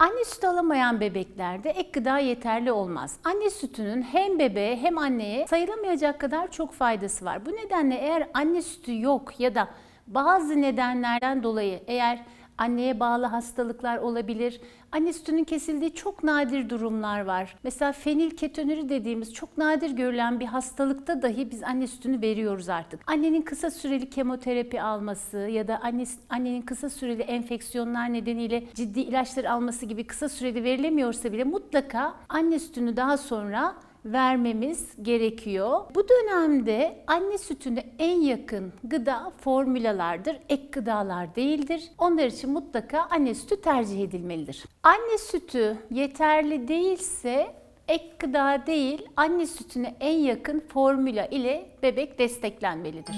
Anne sütü alamayan bebeklerde ek gıda yeterli olmaz. Anne sütünün hem bebeğe hem anneye sayılamayacak kadar çok faydası var. Bu nedenle eğer anne sütü yok ya da bazı nedenlerden dolayı eğer anneye bağlı hastalıklar olabilir. Anne sütünün kesildiği çok nadir durumlar var. Mesela fenilketonuri dediğimiz çok nadir görülen bir hastalıkta dahi biz anne sütünü veriyoruz artık. Annenin kısa süreli kemoterapi alması ya da anne, annenin kısa süreli enfeksiyonlar nedeniyle ciddi ilaçlar alması gibi kısa süreli verilemiyorsa bile mutlaka anne sütünü daha sonra vermemiz gerekiyor. Bu dönemde anne sütüne en yakın gıda formülalardır, ek gıdalar değildir. Onlar için mutlaka anne sütü tercih edilmelidir. Anne sütü yeterli değilse ek gıda değil, anne sütüne en yakın formüla ile bebek desteklenmelidir.